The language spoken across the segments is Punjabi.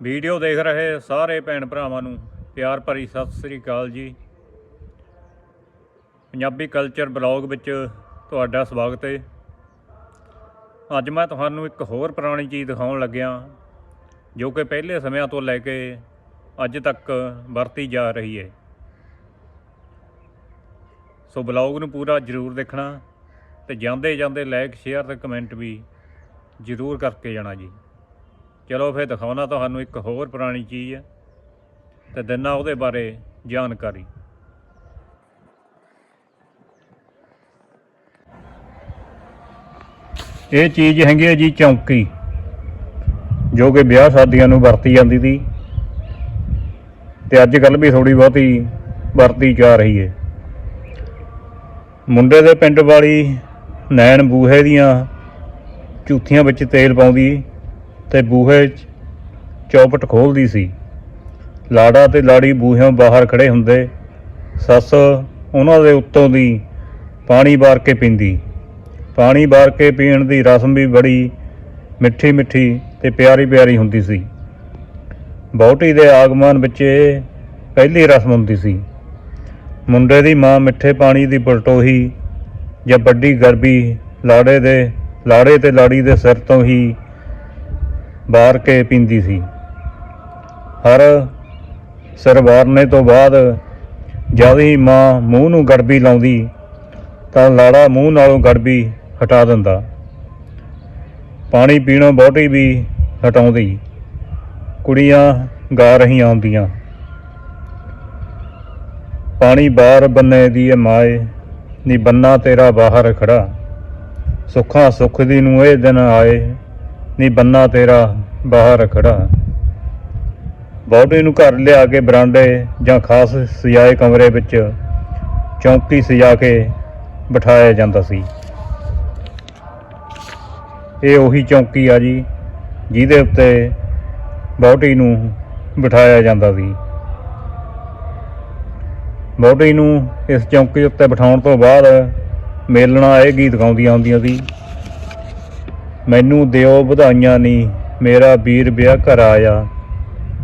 ਵੀਡੀਓ ਦੇਖ ਰਹੇ ਸਾਰੇ ਭੈਣ ਭਰਾਵਾਂ ਨੂੰ ਪਿਆਰ ਭਰੀ ਸਤਿ ਸ੍ਰੀ ਅਕਾਲ ਜੀ। ਪੰਜਾਬੀ ਕਲਚਰ ਬਲੌਗ ਵਿੱਚ ਤੁਹਾਡਾ ਸਵਾਗਤ ਹੈ। ਅੱਜ ਮੈਂ ਤੁਹਾਨੂੰ ਇੱਕ ਹੋਰ ਪੁਰਾਣੀ ਚੀਜ਼ ਦਿਖਾਉਣ ਲੱਗਿਆ, ਜੋ ਕਿ ਪਹਿਲੇ ਸਮਿਆਂ ਤੋਂ ਲੈ ਕੇ ਅੱਜ ਤੱਕ ਵਰਤੀ ਜਾ ਰਹੀ ਹੈ। ਸੋ ਬਲੌਗ ਨੂੰ ਪੂਰਾ ਜ਼ਰੂਰ ਦੇਖਣਾ ਤੇ ਜਾਂਦੇ ਜਾਂਦੇ ਲਾਈਕ ਸ਼ੇਅਰ ਤੇ ਕਮੈਂਟ ਵੀ ਜ਼ਰੂਰ ਕਰਕੇ ਜਾਣਾ ਜੀ। ਚਲੋ ਫਿਰ ਦਿਖਾਉਣਾ ਤੁਹਾਨੂੰ ਇੱਕ ਹੋਰ ਪੁਰਾਣੀ ਚੀਜ਼ ਹੈ ਤੇ ਦਿਨਾ ਉਹਦੇ ਬਾਰੇ ਜਾਣਕਾਰੀ। ਇਹ ਚੀਜ਼ ਹੈਗੀ ਹੈ ਜੀ ਚੌਂਕੀ, ਜੋ ਕਿ ਵਿਆਹ ਸ਼ਾਦੀਆਂ ਨੂੰ ਵਰਤੀ ਜਾਂਦੀ ਸੀ ਤੇ ਅੱਜ ਕੱਲ ਵੀ ਥੋੜੀ ਬਹੁਤੀ ਵਰਤੀ ਜਾ ਰਹੀ ਹੈ। ਮੁੰਡੇ ਦੇ ਪਿੰਡ ਵਾਲੀ ਨੈਣ ਬੂਹੇ ਦੀਆਂ ਝੂਥੀਆਂ ਵਿੱਚ ਤੇਲ ਪਾਉਂਦੀ ਤੇ ਬੂਹੇ ਚੌਪਟ ਖੋਲਦੀ ਸੀ। ਲਾੜਾ ਤੇ ਲਾੜੀ ਬੂਹਿਆਂ ਬਾਹਰ ਖੜੇ ਹੁੰਦੇ, ਸੱਸ ਉਹਨਾਂ ਦੇ ਉੱਤੋਂ ਦੀ ਪਾਣੀ ਬਾਰ ਕੇ ਪੀਂਦੀ। ਪਾਣੀ ਬਾਰ ਕੇ ਪੀਣ ਦੀ ਰਸਮ ਵੀ ਬੜੀ ਮਿੱਠੀ ਮਿੱਠੀ ਤੇ ਪਿਆਰੀ ਪਿਆਰੀ ਹੁੰਦੀ ਸੀ। ਬਹੁਟੀ ਦੇ ਆਗਮਨ ਵਿੱਚ ਇਹ ਪਹਿਲੀ ਰਸਮ ਹੁੰਦੀ ਸੀ। ਮੁੰਡੇ ਦੀ ਮਾਂ ਮਿੱਠੇ ਪਾਣੀ ਦੀ ਬਲਟੋਹੀ ਜਾਂ ਵੱਡੀ ਗਰਬੀ ਲਾੜੇ ਦੇ, ਲਾੜੇ ਤੇ ਲਾੜੀ ਦੇ ਸਿਰ ਤੋਂ ਹੀ ਵਾਰ ਕੇ ਪੀਂਦੀ ਸੀ। ਹਰ ਸਿਰ ਵਾਰਨੇ ਤੋਂ ਬਾਅਦ ਜਦ ਹੀ ਮਾਂ ਮੂੰਹ ਨੂੰ ਗੜਬੀ ਲਾਉਂਦੀ, ਤਾਂ ਲਾੜਾ ਮੂੰਹ ਨਾਲੋਂ ਗੜਬੀ ਹਟਾ ਦਿੰਦਾ। ਪਾਣੀ ਪੀਣੋਂ ਬਹੁਤੀ ਵੀ ਹਟਾਉਂਦੀ। ਕੁੜੀਆਂ ਗਾ ਰਹੀਆਂ ਆਉਂਦੀਆਂ ਪਾਣੀ ਬਾਹਰ ਬੰਨੇ ਦੀ ਏ ਮਾਏ, ਨੀ ਬੰਨਾ ਤੇਰਾ ਬਾਹਰ ਖੜਾ। ਸੁੱਖਾਂ ਸੁੱਖ ਦੀ ਨੂੰ ਇਹ ਦਿਨ ਆਏ। ਨੀ ਬੰਨਾ ਤੇਰਾ ਬਾਹਰ ਖੜਾ। ਬੌਡੀ ਨੂੰ ਘਰ ਲਿਆ ਕੇ ਬਰਾਂਡੇ ਜਾਂ ਖਾਸ ਸਜਾਏ ਕਮਰੇ ਵਿੱਚ ਚੌਂਕੀ ਸਜਾ ਕੇ ਬਿਠਾਇਆ ਜਾਂਦਾ ਸੀ। ਇਹ ਉਹੀ ਚੌਂਕੀ ਆ ਜੀ, ਜਿਹਦੇ ਉੱਤੇ ਬੌਡੀ ਨੂੰ ਬਿਠਾਇਆ ਜਾਂਦਾ ਸੀ। ਬੌਡੀ ਨੂੰ ਇਸ ਚੌਂਕੀ ਉੱਤੇ ਬਿਠਾਉਣ ਤੋਂ ਬਾਅਦ ਮੇਲਣਾ ਇਹ ਗੀਤ ਗਾਉਂਦੀਆਂ ਹੁੰਦੀਆਂ ਸੀ ਮੈਨੂੰ ਦਿਓ ਵਧਾਈਆਂ ਨਹੀਂ ਮੇਰਾ ਵੀਰ ਵਿਆਹ ਘਰ ਆਇਆ।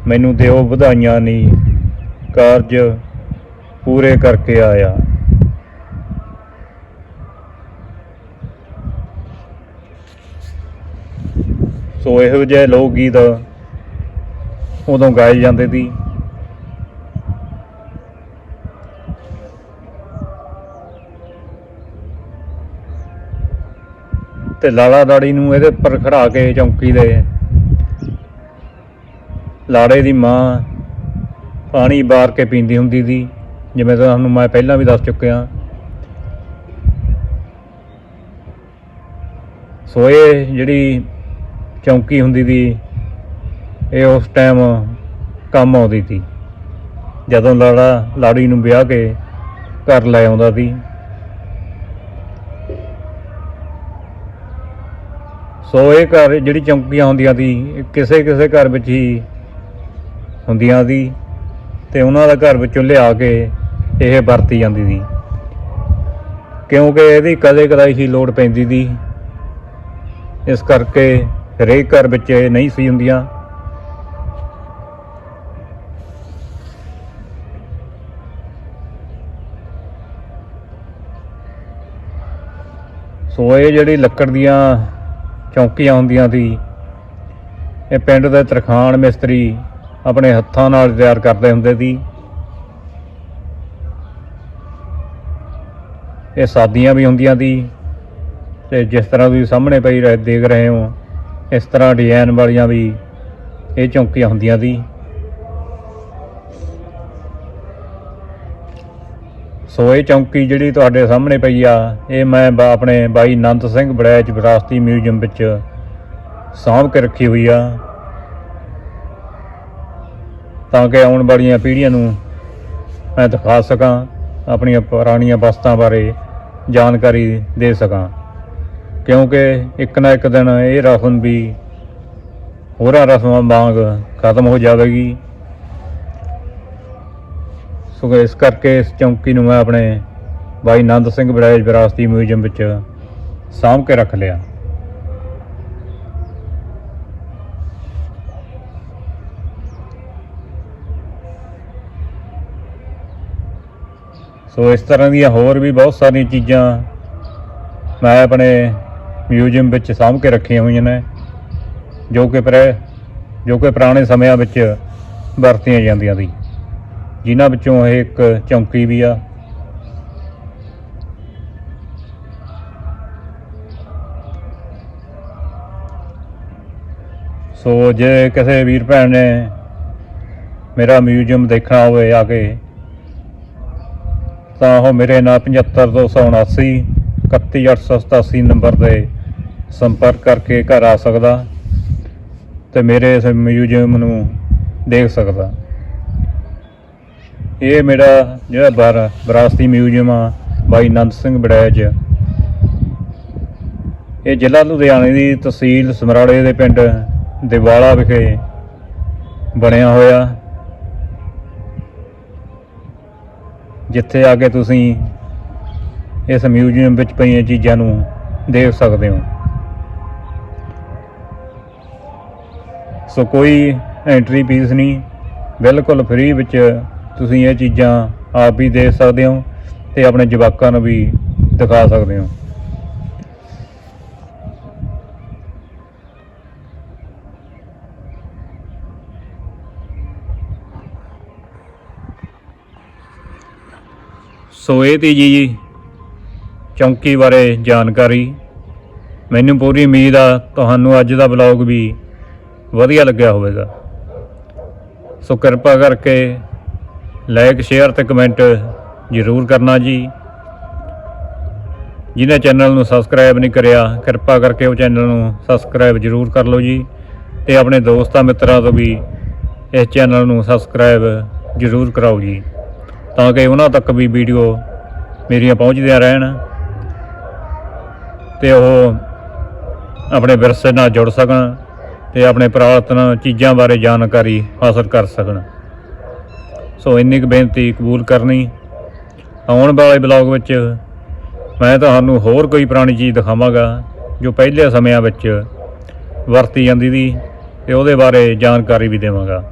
ਮੈਨੂੰ ਦਿਓ ਵਧਾਈਆਂ ਨਹੀਂ ਕਾਰਜ ਪੂਰੇ ਕਰਕੇ ਆਇਆ। ਸੋ ਇਹੋ ਜਿਹੇ ਲੋਕ ਗੀਤ ਉਦੋਂ ਗਾਏ ਜਾਂਦੇ ਸੀ। ਤੇ ਲਾਲਾ ਲਾੜੀ ਨੂੰ ਇਹਦੇ ਉੱਪਰ ਖੜਾ ਕੇ ਚੌਂਕੀ ਦੇ। ਲਾੜੇ ਦੀ ਮਾਂ ਪਾਣੀ ਬਾਰ ਕੇ ਪੀਂਦੀ ਹੁੰਦੀ ਸੀ, ਜਿਵੇਂ ਤੁਹਾਨੂੰ ਮੈਂ ਪਹਿਲਾਂ ਵੀ ਦੱਸ ਚੁੱਕਿਆ। ਸੋਏ ਜਿਹੜੀ ਚੌਂਕੀ ਹੁੰਦੀ ਸੀ, ਇਹ ਉਸ ਟਾਈਮ ਕੰਮ ਆਉਂਦੀ ਸੀ। ਜਦੋਂ ਲਾੜਾ, ਲਾੜੀ ਨੂੰ ਵਿਆਹ ਕੇ ਘਰ ਲੈ ਆਉਂਦਾ ਸੀ। ਸੋ ਇਹ ਘਰ ਜਿਹੜੀ ਚੌਂਕੀਆਂ ਹੁੰਦੀਆਂ ਸੀ, ਇਹ ਕਿਸੇ ਕਿਸੇ ਘਰ ਵਿੱਚ ਹੀ ਹੁੰਦੀਆਂ ਸੀ ਤੇ ਉਹਨਾਂ ਦਾ ਘਰ ਵਿੱਚੋਂ ਲਿਆ ਕੇ ਇਹ ਵਰਤੀ ਜਾਂਦੀ ਸੀ। ਕਿਉਂਕਿ ਇਹਦੀ ਕਦੇ ਕਦਾਈ ਹੀ ਲੋੜ ਪੈਂਦੀ ਸੀ। ਇਸ ਕਰਕੇ ਹਰੇਕ ਘਰ ਵਿੱਚ ਇਹ ਨਹੀਂ ਸੀ ਹੁੰਦੀਆਂ। ਸੋ ਇਹ ਜਿਹੜੀ ਲੱਕੜ ਦੀਆਂ ਚੌਂਕੀਆਂ ਹੁੰਦੀਆਂ ਸੀ। ਇਹ ਪਿੰਡ ਦੇ ਤਰਖਾਣ ਮਿਸਤਰੀ ਆਪਣੇ ਹੱਥਾਂ ਨਾਲ ਤਿਆਰ ਕਰਦੇ ਹੁੰਦੇ ਸੀ। ਇਹ ਸਾਦੀਆਂ ਵੀ ਹੁੰਦੀਆਂ ਸੀ ਤੇ ਜਿਸ ਤਰ੍ਹਾਂ ਤੁਸੀਂ ਸਾਹਮਣੇ ਪਈ ਰਹੇ ਦੇਖ ਰਹੇ ਹੋ, ਇਸ ਤਰ੍ਹਾਂ ਡਿਜ਼ਾਈਨ ਵਾਲੀਆਂ ਵੀ ਇਹ ਚੌਂਕੀਆਂ ਹੁੰਦੀਆਂ ਸੀ। ਸੋ ਇਹ ਚੌਂਕੀ ਜਿਹੜੀ ਤੁਹਾਡੇ ਸਾਹਮਣੇ ਪਈ ਆ, ਇਹ ਮੈਂ ਬਾ- ਆਪਣੇ ਬਾਈ ਨੰਦ ਸਿੰਘ ਬੜੈਚ ਵਿਰਾਸਤੀ ਮਿਊਜ਼ੀਅਮ ਵਿੱਚ ਸਾਂਭ ਕੇ ਰੱਖੀ ਹੋਈ ਆ। ਤਾਂ ਕਿ ਆਉਣ ਵਾਲੀਆਂ ਪੀੜ੍ਹੀਆਂ ਨੂੰ ਮੈਂ ਦਿਖਾ ਸਕਾਂ, ਆਪਣੀਆਂ ਪੁਰਾਣੀਆਂ ਵਸਤਾਂ ਬਾਰੇ ਜਾਣਕਾਰੀ ਦੇ ਸਕਾਂ। ਕਿਉਂਕਿ ਇੱਕ ਨਾ ਇੱਕ ਦਿਨ ਇਹ ਰਸਮ ਵੀ ਹੋਰਾਂ ਰਸਮਾਂ ਵਾਂਗ ਖਤਮ ਹੋ ਜਾਵੇਗੀ। ਸੋ ਇਸ ਕਰਕੇ ਇਸ ਚੌਂਕੀ ਨੂੰ ਮੈਂ ਆਪਣੇ ਬਾਈ ਨੰਦ ਸਿੰਘ ਬੜਾਏ ਵਿਰਾਸਤੀ ਮਿਊਜ਼ੀਅਮ ਵਿੱਚ ਸਾਂਭ ਕੇ ਰੱਖ ਲਿਆ। ਸੋ ਇਸ ਤਰ੍ਹਾਂ ਦੀਆਂ ਹੋਰ ਵੀ ਬਹੁਤ ਸਾਰੀਆਂ ਚੀਜ਼ਾਂ ਮੈਂ ਆਪਣੇ ਮਿਊਜ਼ੀਅਮ ਵਿੱਚ ਸਾਂਭ ਕੇ ਰੱਖੀਆਂ ਹੋਈਆਂ ਨੇ, ਜੋ ਕਿ ਪਰ ਜੋ ਕਿ ਪੁਰਾਣੇ ਸਮਿਆਂ ਵਿੱਚ ਵਰਤੀਆਂ ਜਾਂਦੀਆਂ ਸੀ। ਜਿਨ੍ਹਾਂ ਵਿੱਚੋਂ ਇਹ ਇੱਕ ਚੌਂਕੀ ਵੀ ਆ। ਸੋ ਜੇ ਕਿਸੇ ਵੀਰ ਭੈਣ ਨੇ ਮੇਰਾ ਮਿਊਜ਼ੀਅਮ ਦੇਖਣਾ ਹੋਵੇ ਆ ਕੇ, ਤਾਂ ਉਹ ਮੇਰੇ ਨਾਲ 75279 31887 ਨੰਬਰ ਤੇ ਸੰਪਰਕ ਕਰਕੇ ਘਰ ਆ ਸਕਦਾ ਤੇ ਮੇਰੇ ਇਸ ਮਿਊਜ਼ੀਅਮ ਨੂੰ ਦੇਖ ਸਕਦਾ। ਇਹ ਮੇਰਾ ਜਿਹੜਾ ਬਾਰ ਵਿਰਾਸਤੀ ਮਿਊਜ਼ੀਅਮ ਆ, ਬਾਈ ਨੰਦ ਸਿੰਘ ਬੜੈਜ ਇਹ ਜ਼ਿਲ੍ਹਾ ਲੁਧਿਆਣੇ ਦੀ ਤਹਿਸੀਲ ਸਮਰਾੜੇ ਦੇ ਪਿੰਡ ਦਿਵਾਲਾ ਵਿਖੇ ਬਣਿਆ ਹੋਇਆ। ਜਿੱਥੇ ਆ ਕੇ ਤੁਸੀਂ ਇਸ ਮਿਊਜ਼ੀਅਮ ਵਿੱਚ ਪਈਆਂ ਚੀਜ਼ਾਂ ਨੂੰ ਦੇਖ ਸਕਦੇ ਹੋ। ਸੋ ਕੋਈ ਐਂਟਰੀ ਫੀਸ ਨਹੀਂ, ਬਿਲਕੁਲ ਫ੍ਰੀ ਵਿੱਚ ਤੁਸੀਂ ਇਹ ਚੀਜ਼ਾਂ ਆਪ ਵੀ ਦੇਖ ਸਕਦੇ ਹੋ ਤੇ ਆਪਣੇ ਜਵਾਕਾਂ ਨੂੰ ਵੀ ਦਿਖਾ ਸਕਦੇ ਹੋ। ਸੋ ਇਹ ਤੀ ਜੀ ਚੌਂਕੀ ਬਾਰੇ ਜਾਣਕਾਰੀ। ਮੈਨੂੰ ਪੂਰੀ ਉਮੀਦ ਆ ਤੁਹਾਨੂੰ ਅੱਜ ਦਾ ਵਲੌਗ ਵੀ ਵਧੀਆ ਲੱਗਿਆ ਹੋਵੇਗਾ। ਸੋ ਕਿਰਪਾ ਕਰਕੇ ਲਾਈਕ ਸ਼ੇਅਰ ਤੇ ਕਮੈਂਟ ਜ਼ਰੂਰ ਕਰਨਾ ਜੀ। ਜਿਹਨੇ ਚੈਨਲ ਨੂੰ ਸਬਸਕ੍ਰਾਈਬ ਨਹੀਂ ਕਰਿਆ, ਕਿਰਪਾ ਕਰਕੇ ਉਹ ਚੈਨਲ ਨੂੰ ਸਬਸਕ੍ਰਾਈਬ ਜ਼ਰੂਰ ਕਰ ਲਓ ਜੀ। ਤੇ ਆਪਣੇ ਦੋਸਤਾਂ ਮਿੱਤਰਾਂ ਤੋਂ ਵੀ ਇਸ ਚੈਨਲ ਨੂੰ ਸਬਸਕ੍ਰਾਈਬ ਜ਼ਰੂਰ ਕਰਾਓ ਜੀ। ਤਾਂ ਕਿ ਉਹਨਾਂ ਤੱਕ ਵੀ ਵੀਡੀਓ ਮੇਰੀਆਂ ਪਹੁੰਚਦੀਆਂ ਰਹਿਣ ਤੇ ਉਹ ਆਪਣੇ ਵਿਰਸੇ ਨਾਲ ਜੁੜ ਸਕਣ ਤੇ ਆਪਣੇ ਪੁਰਾਤਨ ਚੀਜ਼ਾਂ ਬਾਰੇ ਜਾਣਕਾਰੀ ਹਾਸਲ ਕਰ ਸਕਣ। ਸੋ ਇੰਨੀ ਕੁ ਬੇਨਤੀ ਕਬੂਲ ਕਰਨੀ। ਆਉਣ ਵਾਲੇ ਬਲੌਗ ਵਿੱਚ ਮੈਂ ਤੁਹਾਨੂੰ ਹੋਰ ਕੋਈ ਪੁਰਾਣੀ ਚੀਜ਼ ਦਿਖਾਵਾਂਗਾ, ਜੋ ਪਹਿਲੇ ਸਮਿਆਂ ਵਿੱਚ ਵਰਤੀ ਜਾਂਦੀ ਸੀ ਤੇ ਉਹਦੇ ਬਾਰੇ ਜਾਣਕਾਰੀ ਵੀ ਦੇਵਾਂਗਾ।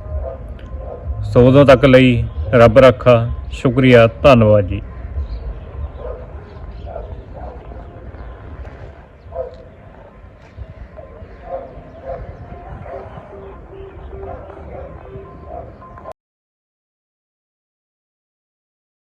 ਸੋ ਉਦੋਂ ਤੱਕ ਲਈ ਰੱਬ ਰੱਖਾ, ਸ਼ੁਕਰੀਆ, ਧੰਨਵਾਦ ਜੀ।